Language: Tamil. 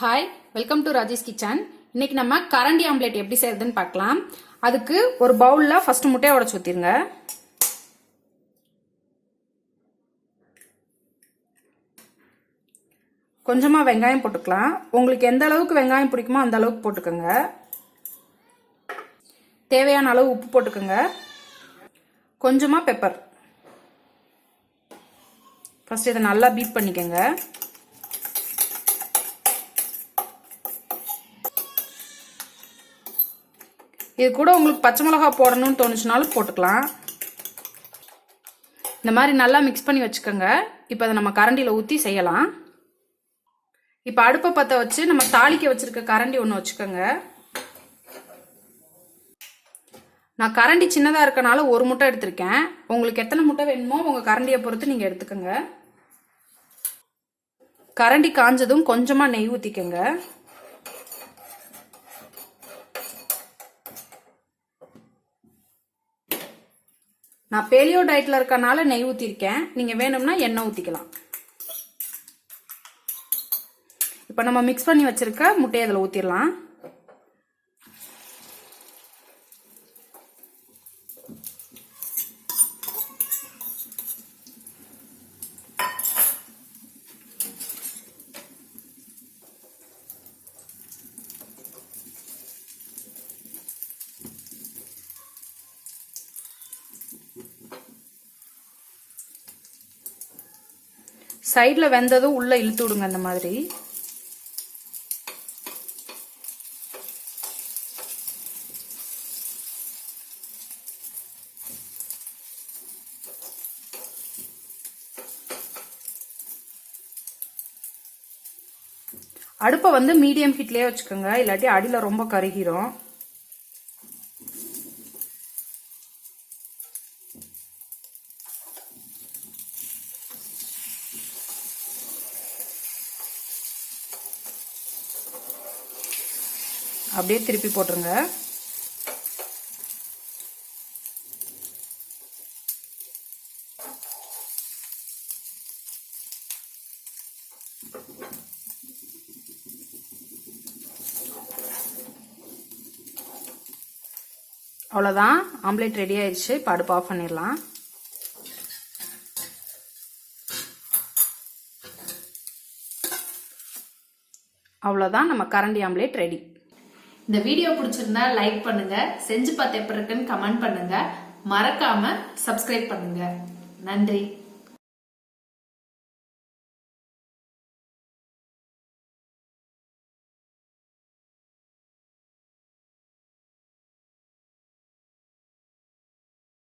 Hi welcome to Rajesh kitchen இன்னைக்கு நம்ம கரண்டி ஆம்லேட் எப்படி செய்யறதுன்னு பார்க்கலாம். அதுக்கு ஒரு பவுலில் ஃபர்ஸ்ட் முட்டையை உடச்சு ஊற்றிருங்க கொஞ்சமாக வெங்காயம் போட்டுக்கலாம். உங்களுக்கு எந்த அளவுக்கு வெங்காயம் பிடிக்குமோ அந்த அளவுக்கு போட்டுக்கோங்க. தேவையான அளவு உப்பு போட்டுக்கோங்க. கொஞ்சமாக பெப்பர் ஃபஸ்ட் இதை நல்லா பீட் பண்ணிக்கோங்க. இது கூட உங்களுக்கு பச்சை மிளகா போடணும்னு தோணுச்சுனாலும் போட்டுக்கலாம். இந்த மாதிரி நல்லா மிக்ஸ் பண்ணி வச்சுக்கோங்க. இப்போ அதை நம்ம கரண்டியில் ஊற்றி செய்யலாம். இப்போ அடுப்பை பற்ற வச்சு நம்ம தாளிக்க வச்சுருக்க கரண்டி ஒன்று வச்சுக்கோங்க. நான் கரண்டி சின்னதாக இருக்கனால ஒரு முட்டை எடுத்திருக்கேன். உங்களுக்கு எத்தனை முட்டை வேணுமோ உங்கள் கரண்டியை பொறுத்து நீங்கள் எடுத்துக்கோங்க. கரண்டி காஞ்சதும் கொஞ்சமாக நெய் ஊற்றிக்கோங்க நான் பேலியோ டயட்டில் இருக்கனால நெய் ஊற்றிருக்கேன் நீங்கள் வேணும்னா எண்ணெய் ஊற்றிக்கலாம் இப்போ நம்ம மிக்ஸ் பண்ணி வச்சிருக்க முட்டையை அதில் ஊற்றிடலாம் சைடில் வெந்ததும் உள்ளே இழுத்து விடுங்க அந்த மாதிரி. அடுப்பை வந்து மீடியம் ஹீட்லேயே வச்சுக்கோங்க. இல்லாட்டி அடியில் ரொம்ப கருகிரும். அப்படியே திருப்பி போட்டுருங்க. அவ்வளோதான் ஆம்லேட் ரெடி ஆயிடுச்சு. இப்போ அடுப்பு ஆஃப் பண்ணிடலாம். அவ்வளோதான் நம்ம கரண்டி ஆம்லேட் ரெடி. இந்த வீடியோ பிடிச்சிருந்தா லைக் பண்ணுங்க செஞ்சு பார்த்து எப்படி இருக்குன்னு கமெண்ட் பண்ணுங்க. மறக்காம சப்ஸ்கிரைப் பண்ணுங்க. நன்றி.